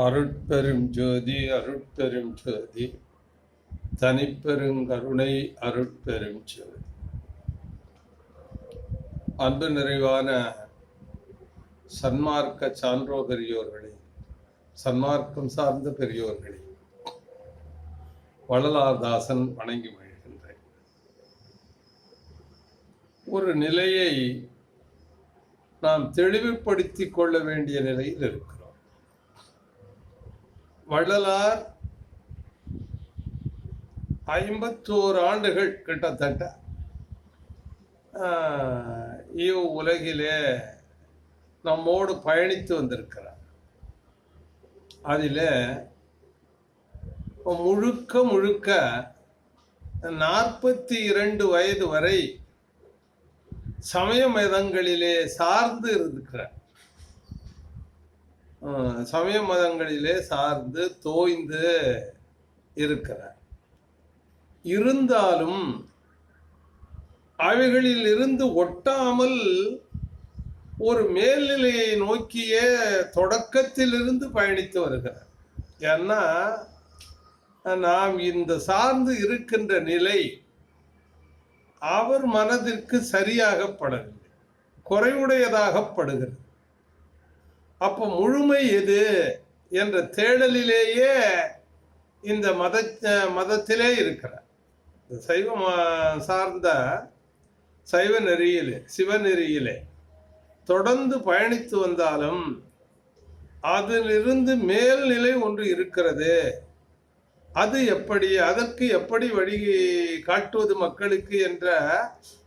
அருட்பெரும் ஜோதி அருட்பெரும் ஜோதி. தனிப்பெருங்கருணை அருட்பெரும் ஜோதி. அன்பு நிறைவான சன்மார்க்க சான்றோ பெரியோர்களே சன்மார்க்கம் சார்ந்த பெரியோர்களே வள்ளலார்தாசன் வணங்கி மகிழ்கின்றேன். ஒரு நிலையை நாம் தெளிவுபடுத்திக் கொள்ள வேண்டிய நிலையில் இருக்கிறோம். வள்ளலார் ஐம்பத்தோரு ஆண்டுகள் கிட்டத்தட்ட இவ் உலகிலே நம்மோடு பயணித்து வந்திருக்கிறார். அதில் முழுக்க முழுக்க நாற்பத்தி இரண்டு வயது வரை சமய மதங்களிலே சார்ந்து இருக்கிறார் சமய மதங்களிலே சார்ந்து தோய்ந்து இருக்கிறார். இருந்தாலும் அவைகளில் இருந்து ஒட்டாமல் ஒரு மேல்நிலையை நோக்கிய தொடக்கத்திலிருந்து பயணித்து வருகிறார். ஏன்னா நாம் இந்த சார்ந்து இருக்கின்ற நிலை அவர் மனதிற்கு சரியாகப்படவில்லை குறைவுடையதாகப்படுகிறது. அப்போ முழுமை எது என்ற தேடலிலேயே இந்த மத மதத்திலே இருக்கிறார். சைவ ம- சார்ந்த சைவ நெறியிலே சிவநெறியிலே தொடர்ந்து பயணித்து வந்தாலும் அதிலிருந்து மேல்நிலை ஒன்று இருக்கிறது. அது எப்படி அதற்கு எப்படி வழி காட்டுவது மக்களுக்கு என்ற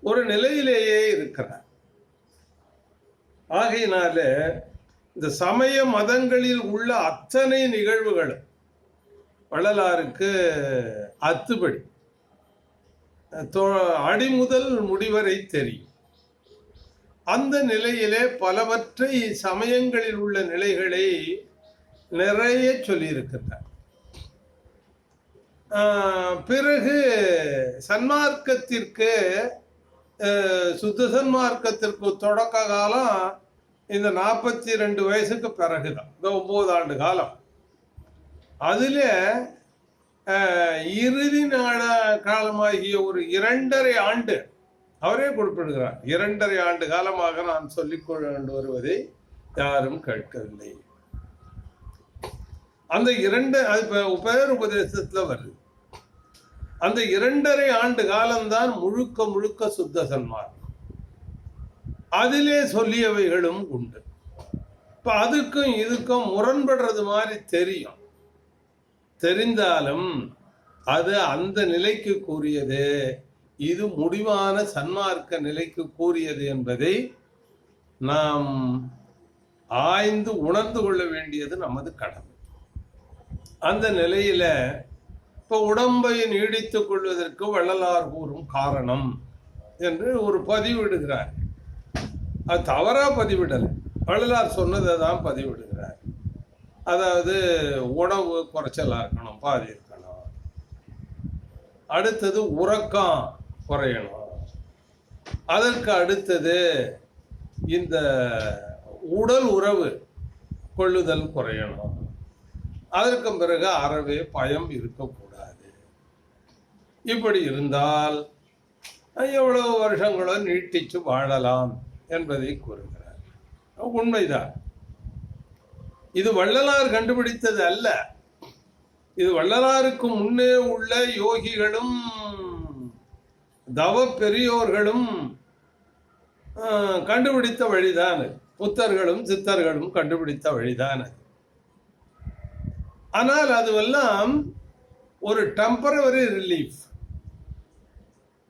ஒரு நிலையிலேயே இருக்கிறார். ஆகையினால இந்த சமய மதங்களில் உள்ள அத்தனை நிகழ்வுகளும் வள்ளலாருக்கு அத்துபடி. தொ- அடிமுதல் முடிவரை தெரியும். அந்த நிலையிலே பலவற்றை சமயங்களில் உள்ள நிலைகளை நிறைய சொல்லியிருக்கிறார் பிறகு சன்மார்க்கத்திற்கு சுத்த சன்மார்க்கத்திற்கு தொடக்க காலம் இந்த நாற்பத்தி ரெண்டு வயசுக்கு பிறகுதான். இந்த ஒன்பது ஆண்டு காலம். அதில் இறுதி நாட காலமாகிய ஒரு இரண்டரை ஆண்டு அவரே குறிப்பிடுகிறார். இரண்டரை ஆண்டு காலமாக நான் சொல்லிக் கொண்டு வருவதை யாரும் கேட்கவில்லை. அந்த இரண்டு அது இப்ப பேர் உபதேசத்தில் வருது. அந்த இரண்டரை ஆண்டு காலம்தான் முழுக்க முழுக்க சுத்த சன்மார்க்கம். அதிலே சொல்லியவைகளும் உண்டு. இப்ப அதுக்கும் இதுக்கும் முரண்படுறது மாதிரி தெரியும். தெரிந்தாலும் அது அந்த நிலைக்கு கூறியது இது முடிவான சன்மார்க்க நிலைக்கு கூறியது என்பதை நாம் ஆய்ந்து உணர்ந்து கொள்ள வேண்டியது நமது கடமை. அந்த நிலையில இப்போ உடம்பை நீடித்துக் கொள்வதற்கு வள்ளலார் கூறும் காரணம் என்று ஒரு பதிவிடுகிறார் அது தவறாக பதிவிடலை. வள்ளலார் சொன்னதை தான் பதிவிடுகிறார். அதாவது உணவு குறைச்சலாக இருக்கணும் பாதி இருக்கணும். அடுத்தது உறக்கம் குறையணும். அதற்கு அடுத்தது இந்த உடல் உறவு கொள்ளுதல் குறையணும். அதற்கு பிறகு அறவே பயம் இருக்கக்கூடாது. இப்படி இருந்தால் எவ்வளவு வருஷங்களோ நீட்டிச்சு வாழலாம். என்பதை கூறுகிறார் உண்மைதான் இது வள்ளலார் கண்டுபிடித்தது அல்ல இது வள்ளலாருக்கு முன்னே உள்ள யோகிகளும் தவ பெரியோர்களும் கண்டுபிடித்த வழிதான் அது. புத்தர்களும் சித்தர்களும் கண்டுபிடித்த வழிதான் அது. ஆனால் அதுவெல்லாம் ஒரு டெம்பரவரி ரிலீஃப்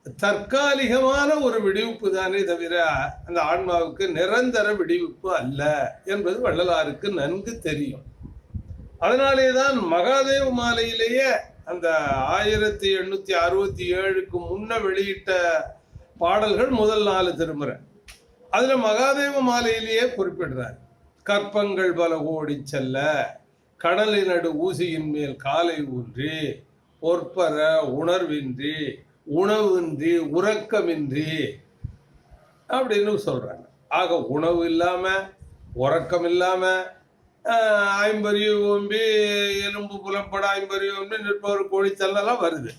தற்காலிகமான ஒரு விடுவிப்பு தானே தவிர அந்த ஆன்மாவுக்கு நிரந்தர விடுவிப்பு அல்ல என்பது வள்ளலாருக்கு நன்கு தெரியும். அதனாலே தான் மகாதேவ மாலையிலேயே அந்த ஆயிரத்தி எண்ணூத்தி அறுபத்தி ஏழுக்கு முன்ன வெளியிட்ட பாடல்கள் முதல் நாலு திருமுறை. அதுல மகாதேவ மாலையிலேயே குறிப்பிடுறார் கற்பங்கள் பல ஓடி செல்ல கடலினடு ஊசியின் மேல் காலை ஊன்றி ஒற்பர உணர்வின்றி உணவின்றி உறக்கமின்றி அப்படின்னு சொல்கிறாங்க ஆக உணவு இல்லாமல் உறக்கம் இல்லாமல் ஆஹ், ஓம்பி எலும்பு புலப்பட ஐம்பறிவு ஓம்பி நிற்பவர் கோழித்தல்லாம் வருது.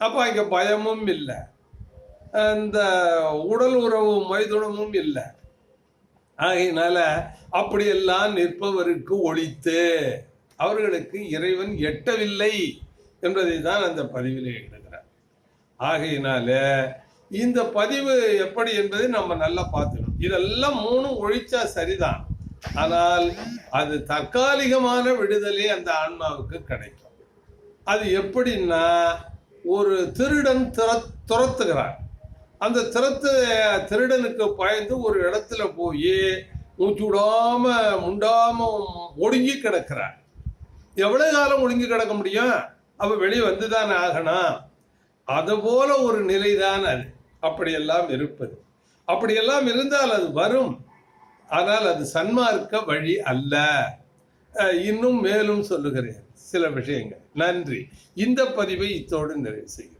அப்போ அங்கே பயமும் இல்லை. அந்த உடல் உறவு மைதுனமும் இல்லை. ஆகையினால அப்படியெல்லாம் நிற்பவருக்கு ஒழித்து அவர்களுக்கு இறைவன் எட்டவில்லை என்பதை தான் அந்த பதிவிலே எழுதுகிறார். ஆகையினால இந்த பதிவு எப்படி என்பதை நம்ம நல்லா பார்த்துக்கணும். இதெல்லாம் மூணும் ஒழிச்சா சரிதான். ஆனால் அது தற்காலிகமான விடுதலை அந்த ஆன்மாவுக்கு கிடைக்கும். அது எப்படின்னா ஒரு திருடன் துர துரத்துகிறான். அந்த திறத்து திருடனுக்கு பயந்து ஒரு இடத்துல போய் மூச்சு விடாம முண்டாம ஒடுங்கி கிடக்கிறான். எவ்வளவு காலம் ஒடுங்கி கிடக்க முடியும்? அவ வெளியே வந்துதான் ஆகணும். அதை போல ஒரு நிலைதான் அது. அப்படியெல்லாம் இருப்பது. அப்படியெல்லாம் இருந்தால் அது வரும். ஆனால் அது சன்மார்க்க வழி அல்ல. இன்னும் மேலும் சொல்லுகிறேன். சில விஷயங்கள். நன்றி. இந்த பதிவை இத்தோடு நிறைவு செய்கிறேன்.